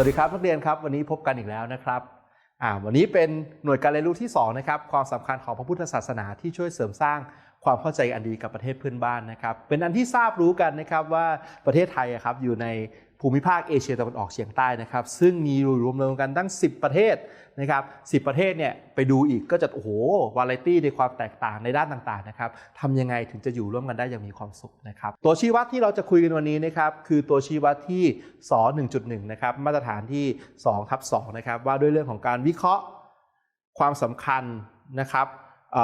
วัสดีครับนักเรียนครับวันนี้พบกันอีกแล้วนะครับอ่าวันนี้เป็นหน่วยการเรียนรู้ที่2นะครับความสำคัญของพระพุทธศาสนาที่ช่วยเสริมสร้างความเข้าใจอันดีกับประเทศเพื่อนบ้านนะครับ เป็นอันที่ทราบรู้กันนะครับว่าประเทศไทยครับอยู่ใน ภูมิภาคเอเชียตะวันออกเฉียงใต้นะครับ ซึ่งมีรวมรวมกันตั้ง 10 ประเทศนะครับ10 ประเทศเนี่ยไปดูอีกก็จะโอ้โหวาไรตี้ในความแตกต่างในด้านต่างๆนะครับทำยังไงถึงจะอยู่ร่วมกันได้อย่างมีความสุขนะครับตัวชี้วัดที่เราจะคุยกันวันนี้นะครับคือตัวชี้วัดที่ส1.1นะครับมาตรฐานที่2ทับ2นะครับว่าด้วยเรื่องของการวิเคราะห์ความสำคัญนะครับอ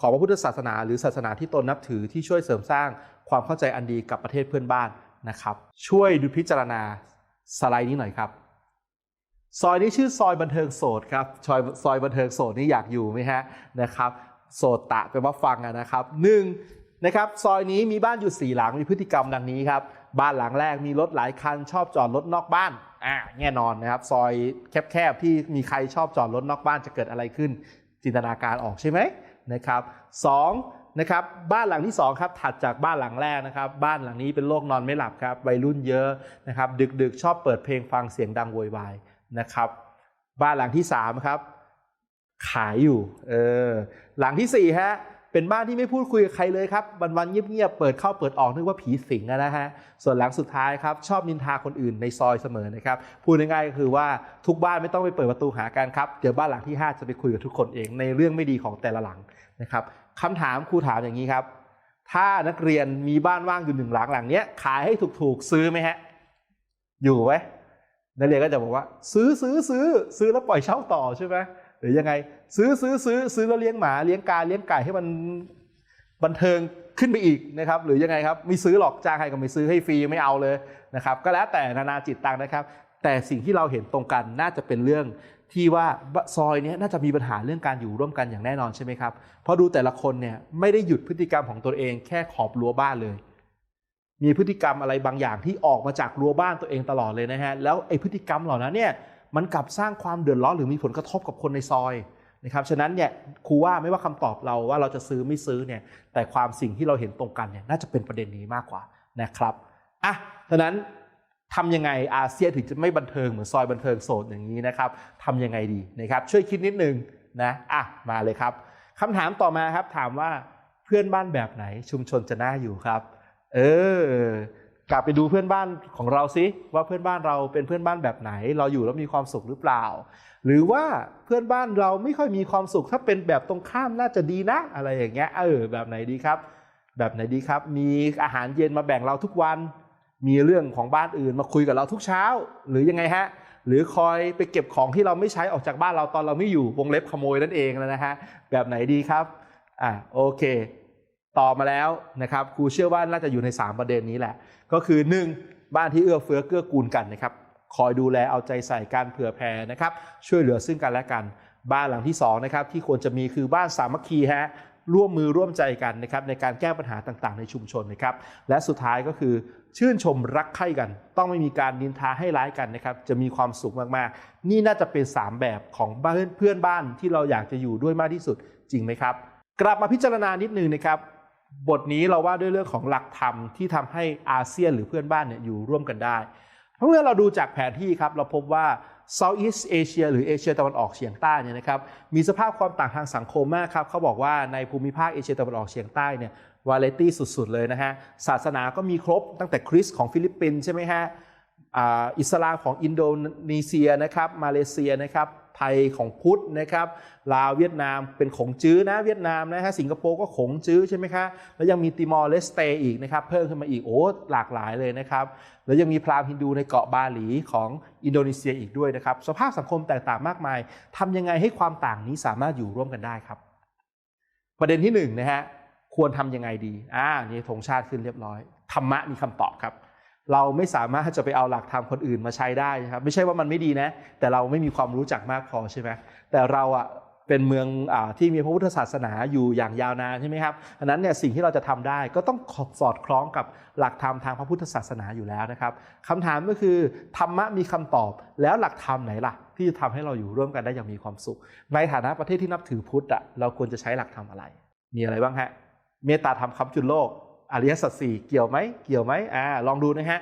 ของพระพุทธศาสนา หรือศาสนาที่ตนนับถือที่ช่วยเสริมสร้างความเข้าใจอันดีกับประเทศเพื่อนบ้าน นะครับ ช่วยดูพิจารณาสไลด์นี้หน่อยครับ ซอยนี้ชื่อซอยบันเทิงโสดครับซอยซอยบันเทิงโสดนี่อยากอยู่ไหมฮะนะครับ โสดตะแปว่าฟังนะครับหนึ่งนะครับซอยนี้มีบ้านอยู่สี่หลังมีพฤติกรรมดังนี้ครับ บ้านหลังแรกมีรถหลายคัน ชอบจอดรถนอกบ้านอ่าแน่นอนนะครับ ซอยแคบๆที่มีใครชอบจอดรถนอกบ้านจะเกิดอะไรขึ้น จินตนาการออกใช่ไหมนะครับสอง นะครับบ้านหลังที่สองครับถัดจากบ้านหลังแรกนะครับบ้านหลังนี้เป็นโรคนอนไม่หลับครับวัยรุ่นเยอะนะครับดึกๆ ชอบเปิดเพลงฟังเสียงดังโวยวายนะครับบ้านหลังที่สามครับขายอยู่เออหลังที่สี่ฮะเป็นบ้านที่ไม่พูดคุยกับใครเลยครับวันๆเงียบๆเปิดเข้าเปิดออกนึกว่าผีสิงนะฮะส่วนหลังสุดท้ายครับชอบนินทาคนอื่นในซอยเสมอนะครับพูดง่ายๆก็คือว่าทุกบ้านไม่ต้องไปเปิดประตูหากันครับเดี๋ยวบ้านหลังที่ห้าจะไปคุยกับทุกคนเองในเรื่องไม่ดีของแต่ละหลังนะครับ คำถามครูถามอย่างนี้ครับ ถ้านักเรียนมีบ้านว่างอยู่หนึ่งหลังหลังเนี้ย ขายให้ถูกๆซื้อไหมฮะ อยู่ไหมนักเรียนก็จะบอกว่า ซื้อซื้อซื้อซื้อแล้วปล่อยเช่าต่อใช่ไหมหรือยังไง ซื้อซื้อซื้อซื้อแล้วเลี้ยงหมาเลี้ยงกาเลี้ยงไก่ให้มันบันเทิงขึ้นไปอีกนะครับ หรือยังไงครับไม่ซื้อหรอกจ้างใครก็ไม่ซื้อให้ฟรีไม่เอาเลยนะครับ ก็แล้วแต่นานาจิตตังนะครับ แต่สิ่งที่เราเห็นตรงกันน่าจะเป็นเรื่อง ที่ว่าซอยนี้น่าจะมีปัญหาเรื่องการอยู่ร่วมกันอย่างแน่นอนใช่ไหมครับ เพราะดูแต่ละคนเนี่ยไม่ได้หยุดพฤติกรรมของตัวเองแค่ขอบรั้วบ้านเลย มีพฤติกรรมอะไรบางอย่างที่ออกมาจากรั้วบ้านตัวเองตลอดเลยนะฮะ แล้วไอ้พฤติกรรมเหล่านั้นเนี่ยมันกลับสร้างความเดือดร้อนหรือมีผลกระทบกับคนในซอยนะครับ ฉะนั้นเนี่ยครูว่าไม่ว่าคำตอบเราว่าเราจะซื้อไม่ซื้อเนี่ย แต่ความสิ่งที่เราเห็นตรงกันเนี่ยน่าจะเป็นประเด็นนี้มากกว่านะครับ อะ ฉะนั้น ทำยังไงอาเซียนถึงจะไม่บันเทิงเหมือนซอยบันเทิงโสดอย่างนี้นะครับทำยังไงดีนะครับ ช่วยคิดนิดนึงนะอะมาเลยครับคำถามต่อมาครับถามว่าเพื่อนบ้านแบบไหนชุมชนจะน่าอยู่ครับ เออกลับไปดูเพื่อนบ้านของเราซิว่าเพื่อนบ้านเราเป็นเพื่อนบ้านแบบไหน เราอยู่แล้วมีความสุขหรือเปล่า หรือว่าเพื่อนบ้านเราไม่ค่อยมีความสุข ถ้าเป็นแบบตรงข้ามน่าจะดีนะอะไรอย่างเงี้ยเออแบบไหนดีครับ แบบไหนดีครับ มีอาหารเย็นมาแบ่งเราทุกวัน มีเรื่องของบ้านอื่นมาคุยกับเราทุกเช้า หรือยังไงฮะ หรือคอยไปเก็บของที่เราไม่ใช้ออกจากบ้านเราตอนเราไม่อยู่วงเล็บขโมยนั่นเองนะฮะแบบไหนดีครับอ่าโอเคตอบมาแล้วนะครับครูเชื่อว่าน่าจะอยู่ใน 3 ประเด็นนี้แหละ ก็คือ 1. บ้านที่เอื้อเฟื้อเกื้อกูลกันนะครับคอยดูแลเอาใจใส่การเผื่อแผ่นะครับช่วยเหลือซึ่งกันและกัน บ้านหลังที่2นะครับที่ควรจะมีคือบ้านสามัคคีฮะ ร่วมมือร่วมใจกันนะครับในการแก้ปัญหาต่างๆ ในชุมชนนะครับและสุดท้ายก็คือชื่นชมรักใคร่กัน ต้องไม่มีการนินทาให้ร้ายกันนะครับจะมีความสุขมากๆ นี่น่าจะเป็น 3 แบบของบ้านเพื่อนบ้านที่เราอยากจะอยู่ด้วยมากที่สุดจริงไหมครับ กลับมาพิจารณานิดนึงนะครับบทนี้เราว่าด้วยเรื่องของหลักธรรมที่ทำให้อาเซียนหรือเพื่อนบ้านเนี่ยอยู่ร่วมกันได้เมื่อเราดูจากแผนที่ครับเราพบว่า Southeast Asia หรือเอเชียตะวันออกเฉียงใต้เนี่ยนะครับมีสภาพความต่างทางสังคมมากครับเขาบอกว่าในภูมิภาคเอเชียตะวันออกเฉียงใต้เนี่ยวาเลตี้สุด ๆ เลยนะฮะศาสนาก็มีครบตั้งแต่คริสต์ของฟิลิปปินส์ใช่ไหมฮะอ,อิสลามของอินโดนีเซียนะครับมาเลเซียนะครับ ไทยของพุทธนะครับลาวเวียดนามเป็นของจื้อนะเวียดนามนะฮะสิงคโปร์ก็ของจื้อใช่ไหมคะแล้วยังมีติมอร์เลสเตอีกนะครับเพิ่มขึ้นมาอีกโอ้หลากหลายเลยนะครับแล้วยังมีพราหมณ์ฮินดูในเกาะบาหลีของอินโดนีเซียอีกด้วยนะครับสภาพสังคมแตกต่างมากมายทำยังไงให้ความต่างนี้สามารถอยู่ร่วมกันได้ครับ ประเด็นที่หนึ่งนะฮะควรทำยังไงดีอ่านี่ธงชาติขึ้นเรียบร้อยธรรมะมีคำตอบครับ เราไม่สามารถจะไปเอาหลักธรรมคนอื่นมาใช้ได้นะครับไม่ใช่ว่ามันไม่ดีนะ แต่เราไม่มีความรู้จักมากพอใช่ไหมแต่เราอะเป็นเมืองอที่มีพระพุทธศาสนาอยู่อย่างยาวนานใช่ไหมครับอันนั้นเนี่ยสิ่งที่เราจะทำได้ก็ต้องสอดคล้องกับหลักธรรมทางพระพุทธศาสนาอยู่แล้วนะครับคำถามก็คือธรรมะมีคำตอบแล้วหลักธรรมไหนล่ะ ที่จะทำให้เราอยู่ร่วมกันได้อย่างมีความสุข ในฐานะประเทศที่นับถือพุทธอะเราควรจะใช้หลักธรรมอะไร มีอะไรบ้างฮะเมตตาธรรมคำจุนโลก อริยสัจสี่เกี่ยวไหมเกี่ยวไหมอ่าลองดูนะฮะ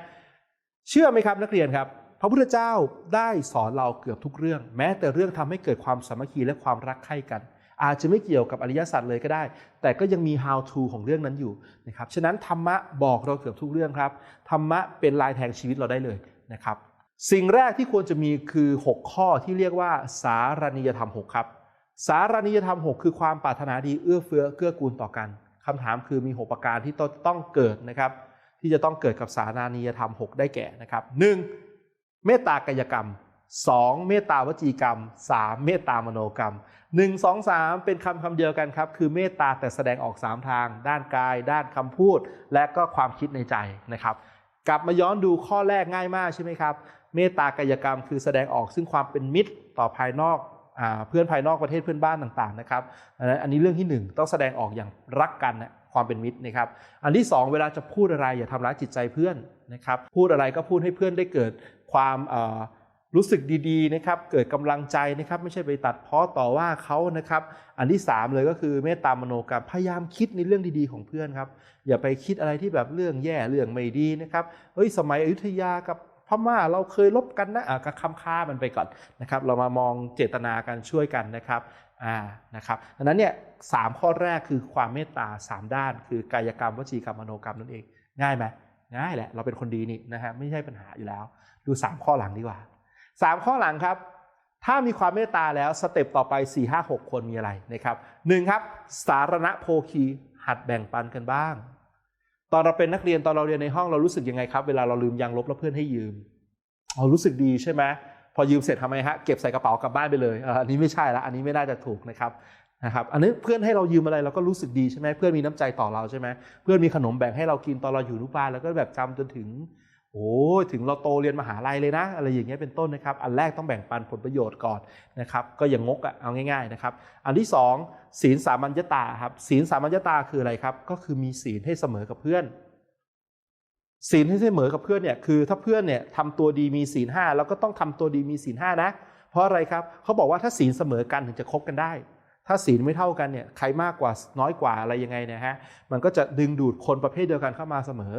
เชื่อไหมครับนักเรียนครับ พระพุทธเจ้าได้สอนเราเกือบทุกเรื่อง แม้แต่เรื่องทำให้เกิดความสามัคคีและความรักใคร่กัน อาจจะไม่เกี่ยวกับอริยสัจเลยก็ได้ แต่ก็ยังมี how to ของเรื่องนั้นอยู่นะครับฉะนั้นธรรมะบอกเราเกือบทุกเรื่องครับธรรมะเป็นลายแทงชีวิตเราได้เลยนะครับสิ่งแรกที่ควรจะมีคือ 6 ข้อที่เรียกว่า สารนิยธรรม 6 ครับ สารนิยธรรม 6 คือความปรารถนาดีเอื้อเฟื้อเกื้อกูลต่อกัน คำถามคือมี 6 ประการที่ต้องเกิดนะครับ ที่จะต้องเกิดกับสารานิยธรรม 6 ได้แก่นะครับ 1. เมตตากายกรรม 2. เมตตาวจีกรรม 3. เมตตามโนกรรม 1 2 3 เป็นคำคำเดียวกันครับ คือเมตตาแต่แสดงออก 3 ทาง ด้านกาย ด้านคำพูด และก็ความคิดในใจนะครับ กลับมาย้อนดูข้อแรกง่ายมากใช่ไหมครับ เมตตากายกรรมคือแสดงออกซึ่งความเป็นมิตรต่อภายนอก เพื่อนภายนอกประเทศเพื่อนบ้านต่างๆนะครับอันนี้เรื่องที่ 1 ต้องแสดงออกอย่างรักกันนะความเป็นมิตรนะครับ อันที่ 2 เวลาจะพูดอะไรอย่าทำร้ายจิตใจเพื่อนนะครับ พูดอะไรก็พูดให้เพื่อนได้เกิดความรู้สึกดีๆนะครับ เกิดกำลังใจนะครับ ไม่ใช่ไปตัดเพ้อต่อว่าเขานะครับ อันที่ 3 เลยก็คือเมตตามโนกรรมพยายามคิดในเรื่องดีๆของเพื่อนครับ อย่าไปคิดอะไรที่แบบเรื่องแย่เรื่องไม่ดีนะครับ เฮ้ยสมัยอยุธยากับ ม่าเราเคยลบกันนะอะก็คำค่ามันไปก่อนนะครับ เรามามองเจตนากันช่วยกันนะครับอ่านะครับดังนั้นเนี่ยสามข้อแรกคือความเมตตาสามด้าน คือกายกรรมวจีกรรมมโนกรรมนั่นเอง ง่ายไหมง่ายแหละเราเป็นคนดีนี่นะฮะไม่ใช่ปัญหาอยู่แล้ว ดูสามข้อหลังดีกว่าสามข้อหลังครับ ถ้ามีความเมตตาแล้วสเต็ปต่อไป 4 5 6 คนมีอะไรนะครับหนึ่งครับ สารณโภคีหัดแบ่งปันกันบ้าง ตอนเราเป็นนักเรียนตอนเราเรียนในห้องเรารู้สึกยังไงครับ เวลาเราลืมยางลบแล้วเพื่อนให้ยืมเรารู้สึกดีใช่ไหมพอยืมเสร็จทำไมฮะเก็บใส่กระเป๋ากลับบ้านไปเลยอันนี้ไม่ใช่ละอันนี้ไม่น่าจะถูกนะครับนะครับอันนี้เพื่อนให้เรายืมอะไรเราก็รู้สึกดีใช่ไหมเพื่อนมีน้ำใจต่อเราใช่ไหมเพื่อนมีขนมแบ่งให้เรากินตอนเราอยู่นุบาลแล้วก็แบบจำจนถึงโอ้ถึงเราโตเรียนมหาลัยเลยนะ อะไรอย่างเงี้ยเป็นต้นนะครับ อันแรกต้องแบ่งปันผลประโยชน์ก่อนนะครับ ก็อย่างงกอะเอาง่าย ๆนะครับ อันที่สอง ศีลสามัญญตาครับศีลสามัญญตาคืออะไรครับ ก็คือมีศีลให้เสมอกับเพื่อน ศีลให้เสมอกับเพื่อนเนี่ยคือถ้าเพื่อนเนี่ยทำตัวดีมีศีลห้าแล้วก็ต้องทำตัวดีมีศีลห้านะ เพราะอะไรครับเขาบอกว่าถ้าศีลเสมอกันถึงจะคบกันได้ ถ้าศีลไม่เท่ากันเนี่ยใครมากกว่าน้อยกว่าอะไรยังไงนี่ยฮะมันก็จะดึงดูดคนประเภทเดียวกันเข้ามาเสมอ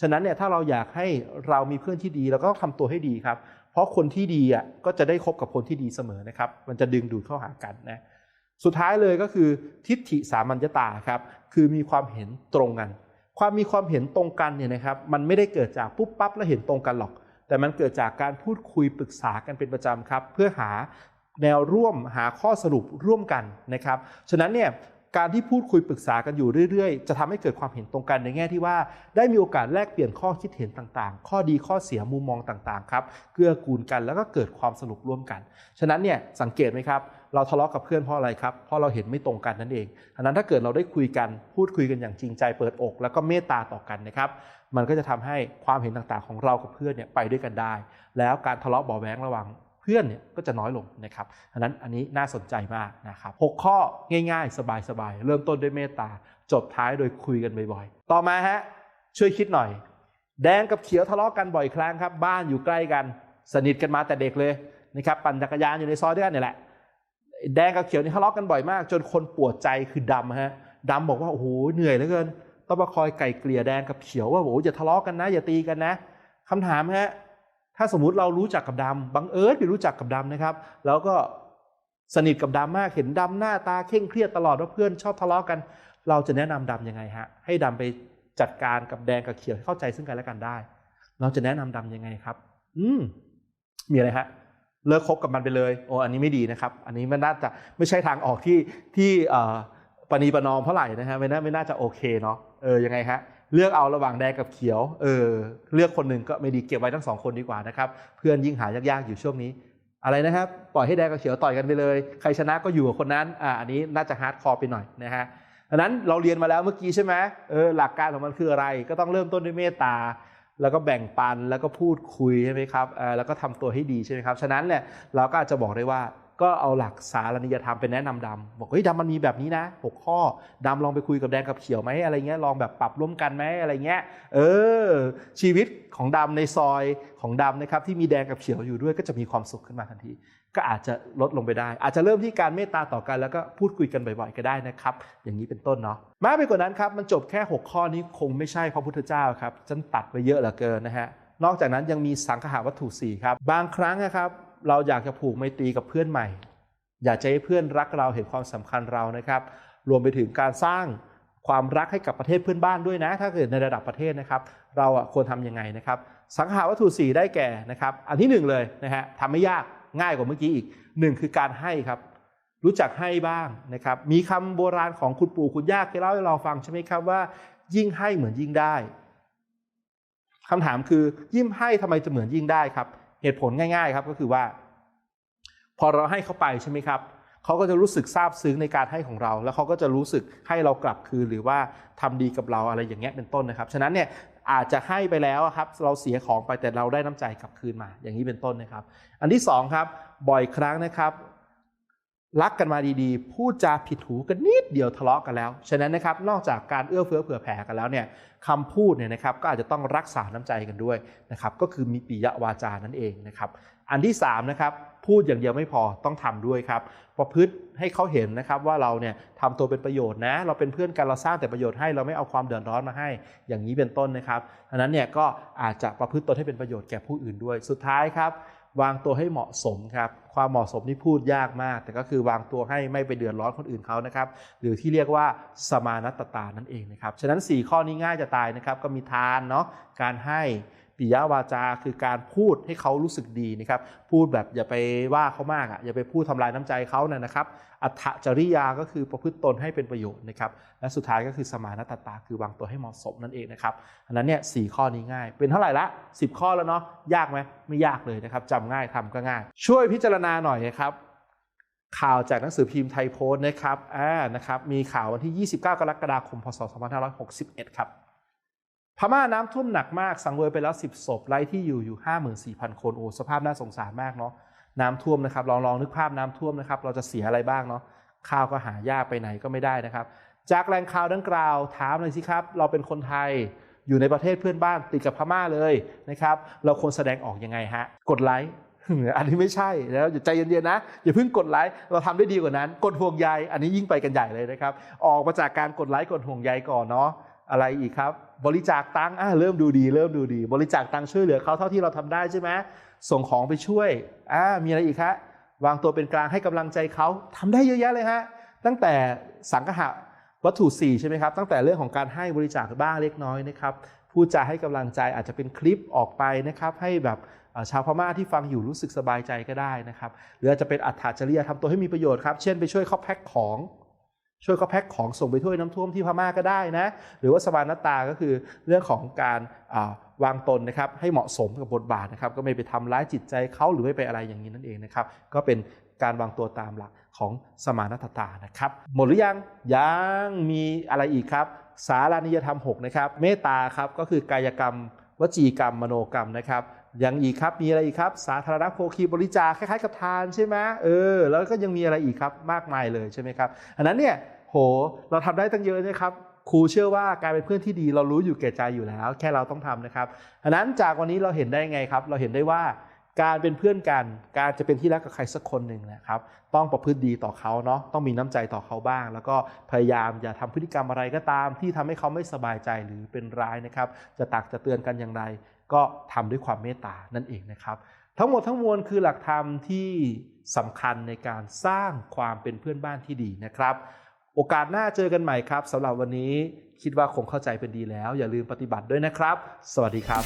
ฉะนั้นเนี่ยถ้าเราอยากให้เรามีเพื่อนที่ดีเราก็ต้องทำตัวให้ดีครับ เพราะคนที่ดีอะก็จะได้คบกับคนที่ดีเสมอนะครับ มันจะดึงดูดเข้าหากันนะ สุดท้ายเลยก็คือทิฏฐิสามัญญตาครับคือมีความเห็นตรงกัน ความมีความเห็นตรงกันเนี่ยนะครับมันไม่ได้เกิดจากปุ๊บปั๊บแล้วเห็นตรงกันหรอก แต่มันเกิดจากการพูดคุยปรึกษากันเป็นประจำครับ เพื่อหาแนวร่วมหาข้อสรุปร่วมกันนะครับฉะนั้นเนี่ยการที่พูดคุยปรึกษากันอยู่เรื่อยๆ จะทำให้เกิดความเห็นตรงกันในแง่ที่ว่า ได้มีโอกาสแลกเปลี่ยนข้อคิดเห็นต่างๆ ข้อดีข้อเสียมุมมองต่างๆครับเกื้อกูลกันแล้วก็เกิดความสนุกร่วมกัน ฉะนั้นเนี่ยสังเกตไหมครับ เราทะเลาะกับเพื่อนเพราะอะไรครับ เพราะเราเห็นไม่ตรงกันนั่นเองอันนั้นถ้าเกิดเราได้คุยกันพูดคุยกันอย่างจริงใจเปิดอก แล้วก็เมตตาต่อกันนะครับ มันก็จะทำให้ความเห็นต่างๆ ของเรากับเพื่อนเนี่ยไปด้วยกันได้ แล้วการทะเลาะเบาแว้งระหว่างเพื่อนเนี่ยก็จะน้อยลงนะครับอันนั้นอันนี้น่าสนใจมากนะครับหข้อง่าย ๆ สบายๆเริ่มต้นด้วยเมตตาจบท้ายโดยคุยกันบ่อยๆ ต่อมาฮะช่วยคิดหน่อย แดงกับเขียวทะเลาะกันบ่อยครั้งครับ บ้านอยู่ใกล้กัน สนิทกันมาแต่เด็กเลยนะครับปั่นจักรยานอยู่ในซอยด้วยกันนี่แหละ แดงกับเขียวนี่ทะเลาะกันบ่อยมาก จนคนปวดใจคือดำฮะดำบอกว่าโอ้โหเหนื่อยเหลือเกินต้องมาคอยไก่เกลี่ยแดงกับเขียวว่าโอ้โหอย่าทะเลาะกันนะ อย่าตีกันนะคำถามฮะถ้าสมมติเรารู้จักกับดำบังเอิญไปรู้จักกับดำนะครับ แล้วก็สนิทกับดำมากเห็นดำหน้าตาเคร่งเครียดตลอดว่าเพื่อนชอบทะเลาะกัน เราจะแนะนำดำยังไงฮะให้ดำไปจัดการกับแดงกับเขียวเข้าใจซึ่งกันและกันได้ เราจะแนะนำดำยังไงครับ อืมมีอะไรฮะ เลิกคบกับมันไปเลยโอ้อันนี้ไม่ดีนะครับ อันนี้มันน่าจะไม่ใช่ทางออกที่ที่ปณีประนอมเท่าไหร่นะฮะไม่น่าไม่น่าจะโอเคเนาะเออยังไงฮะเลือกเอาระหว่างแดงกับเขียวเออเลือกคนหนึ่งก็ไม่ดีเก็บไว้ทั้งสองคนดีกว่านะครับเพื่อนยิ่งหายากๆอยู่ช่วงนี้ อะไรนะครับปล่อยให้แดงกับเขียวต่อยกันไปเลย ใครชนะก็อยู่กับคนนั้นอ่าอันนี้น่าจะฮาร์ดคอร์ไปหน่อยนะฮะดังนั้นเราเรียนมาแล้วเมื่อกี้ใช่ไหมเออหลักการของมันคืออะไรก็ต้องเริ่มต้นด้วยเมตตา แล้วก็แบ่งปันแล้วก็พูดคุยใช่ไหมครับแล้วก็ทำตัวให้ดีใช่ไหมครับ ฉะนั้นเนี่ยเราก็อาจจะบอกได้ว่า ก็เอาหลักสารนิยธรรมเป็นแนะนำดำบอกเฮ้ยดำมันมีแบบนี้นะหกข้อดำลองไปคุยกับแดงกับเขียวไหมอะไรเงี้ยลองแบบปรับร่วมกันไหมอะไรเงี้ยเออ ชีวิตของดำในซอยของดำนะครับที่มีแดงกับเขียวอยู่ด้วยก็จะมีความสุขขึ้นมาทันที ก็อาจจะลดลงไปได้ อาจจะเริ่มที่การเมตตาต่อกันแล้วก็พูดคุยกันบ่อยๆ ก็ได้นะครับ อย่างนี้เป็นต้นเนาะมากไปกว่านั้นครับมันจบแค่ 6 ข้อนี้คงไม่ใช่พระพุทธเจ้าครับฉันตัดไปเยอะเหลือเกินนะฮะนอกจากนั้นยังมีสังหาวัตถุสี่ครับบางครั้งนะครับ เราอยากจะผูกไมตรีกับเพื่อนใหม่ อยากจะให้เพื่อนรักเราเห็นความสำคัญเรานะครับ รวมไปถึงการสร้างความรักให้กับประเทศเพื่อนบ้านด้วยนะ ถ้าเกิดในระดับประเทศนะครับ เราควรทำยังไงนะครับ สังหาวัตถุสี่ได้แก่นะครับ อันที่หนึ่งเลยนะฮะทำไม่ยากง่ายกว่าเมื่อกี้อีกหนึ่งคือการให้ครับ รู้จักให้บ้างนะครับ มีคำโบราณของคุณปู่คุณย่าเคยเล่าให้เราฟังใช่ไหมครับว่า ยิ่งให้เหมือนยิ่งได้คำถามคือยิ่งให้ทำไมจะเหมือนยิ่งได้ครับ เหตุผลง่ายๆครับก็คือว่า พอเราให้เขาไปใช่ไหมครับเขาก็จะรู้สึกซาบซึ้งในการให้ของเรา แล้วเขาก็จะรู้สึกให้เรากลับคืนหรือว่าทำดีกับเราอะไรอย่างเงี้ยเป็นต้นนะครับ ฉะนั้นเนี่ยอาจจะให้ไปแล้วครับ เราเสียของไปแต่เราได้น้ำใจกลับคืนมา อย่างนี้เป็นต้นนะครับ อันที่สองครับบ่อยครั้งนะครับ รักกันมาดีๆ พูดจาผิดหูกันนิดเดียวทะเลาะกันแล้ว ฉะนั้นนะครับ นอกจากการเอื้อเฟื้อเผื่อแผ่กันแล้วเนี่ยคำพูดเนี่ยนะครับ ก็อาจจะต้องรักษาน้ำใจกันด้วยนะครับ ก็คือมีปิยวาจานั่นเองนะครับ อันที่สามนะครับ พูดอย่างเดียวไม่พอต้องทำด้วยครับ ประพฤติให้เขาเห็นนะครับว่าเราเนี่ยทำตัวเป็นประโยชน์นะ เราเป็นเพื่อนกันเราสร้างแต่ประโยชน์ให้เราไม่เอาความเดือดร้อนมาให้ อย่างนี้เป็นต้นนะครับอันนั้นเนี่ยก็อาจจะประพฤติตนให้เป็นประโยชน์แก่ผู้อื่นด้วย สุดท้ายครับ วางตัวให้เหมาะสมครับ ความเหมาะสมนี่พูดยากมาก แต่ก็คือวางตัวให้ไม่ไปเดือดร้อนคนอื่นเขานะครับ หรือที่เรียกว่าสมานัตตานั่นเองนะครับ ฉะนั้น 4 ข้อนี้ง่ายจะตายนะครับ ก็มีทานเนาะ การให้ ปิยวาจาคือการพูดให้เขารู้สึกดีนะครับพูดแบบอย่าไปว่าเขามากอะอย่าไปพูดทำลายน้ำใจเขานะนะครับ อัตจริยาก็คือประพฤติตนให้เป็นประโยชน์นะครับและสุดท้ายก็คือสมานตตาคือวางตัวให้เหมาะสมนั่นเองนะครับอันนั้นเนี่ยสข้อนี้ง่าย เป็นเท่าไหร่ละ 10 ข้อแล้วเนาะยากไหมไม่ยากเลยนะครับจำง่ายทำก็ง่าย ช่วยพิจารณาหน่อยนะครับข่าวจากหนังสือพิมพ์ไทยโพสต์นะครับอ่านะครับ มีข่าววันที่ 29 กรกฎาคม พศ 2561 ครับ พม่าน้ำท่วมหนักมากสังเวยไปแล้ว 10ศพไร้ที่อยู่อยู่ 54,000 คนโอ้สภาพน่าสงสารมากเนาะน้ำท่วมนะครับลองลองนึกภาพน้ำท่วมนะครับเราจะเสียอะไรบ้างเนาะข้าวก็หายากไปไหนก็ไม่ได้นะครับ จากแหล่งข่าวดังกล่าวถามเลยสิครับ เราเป็นคนไทยอยู่ในประเทศเพื่อนบ้านติดกับพม่าเลยนะครับ เราควรแสดงออกยังไงฮะ กดไลค์อันนี้ไม่ใช่แล้วอย่าใจเย็นๆนะ อย่าเพิ่งกดไลค์เราทำได้ดีกว่านั้น กดห่วงใย อันนี้ยิ่งไปกันใหญ่เลยนะครับ ออกมาจากการกดไลค์กดห่วงใยก่อนเนาะอะไรอีกครับ บริจาคตังค์อะเริ่มดูดี เริ่มดูดี บริจาคตังค์ช่วยเหลือเขาเท่าที่เราทำได้ใช่ไหมส่งของไปช่วยอ่ามีอะไรอีกครับวางตัวเป็นกลางให้กำลังใจเขาทำได้เยอะแยะเลยฮะตั้งแต่สังหะวัตถุสี่ใช่ไหมครับตั้งแต่เรื่องของการให้บริจาคบ้างเล็กน้อยนะครับพูดจาให้กำลังใจอาจจะเป็นคลิปออกไปนะครับ ให้แบบชาวพม่าที่ฟังอยู่รู้สึกสบายใจก็ได้นะครับ หรืออาจจะเป็นอัตถจริยทำตัวให้มีประโยชน์ครับ เช่นไปช่วยเขาแพ็คของ ช่วยเขาแพ็คของส่งไปถ้วยน้ำท่วมที่พม่าก็ได้นะ หรือว่าสมานตาก็คือเรื่องของการาวางตนนะครับให้เหมาะสมกับบทบาทนะครับ ก็ไม่ไปทำร้ายจิตใจเขาหรือไม่ไปอะไรอย่างนี้นั่นเองนะครับ ก็เป็นการวางตัวตามหลักของสมานตตานะครับ หมดหรือยังยังมีอะไรอีกครับ สารานิยธรรม6นะครับเมตตาครับก็คือกายกรรม วจีกรรม มโนกรรมนะครับ ยังอีกครับมีอะไรอีกครับ สาธารณโภคีบริจาคคล้ายๆกับทานใช่ไหมเออ แล้วก็ยังมีอะไรอีกครับมากมายเลยใช่ไหมครับอันนั้นเนี่ยโหเราทำได้ตั้งเยอะนะครับครูเชื่อว่าการเป็นเพื่อนที่ดีเรารู้อยู่แก่ใจอยู่แล้ว แค่เราต้องทำนะครับอันนั้นจากวันนี้เราเห็นได้ไงครับ เราเห็นได้ว่าการเป็นเพื่อนกัน การจะเป็นที่รักกับใครสักคนหนึ่งนะครับ ต้องประพฤติดีต่อเขาเนาะ ต้องมีน้ำใจต่อเขาบ้าง แล้วก็พยายามอย่าทำพฤติกรรมอะไรก็ตาม ที่ทำให้เขาไม่สบายใจหรือเป็นร้ายนะครับ จะตักจะเตือนกันอย่างไร ก็ทำด้วยความเมตตานั่นเองนะครับ ทั้งหมดทั้งมวลคือหลักธรรมที่สำคัญในการสร้างความเป็นเพื่อนบ้านที่ดีนะครับ โอกาสหน้าเจอกันใหม่ครับสำหรับวันนี้คิดว่าคงเข้าใจเป็นดีแล้ว อย่าลืมปฏิบัติด้วยนะครับ สวัสดีครับ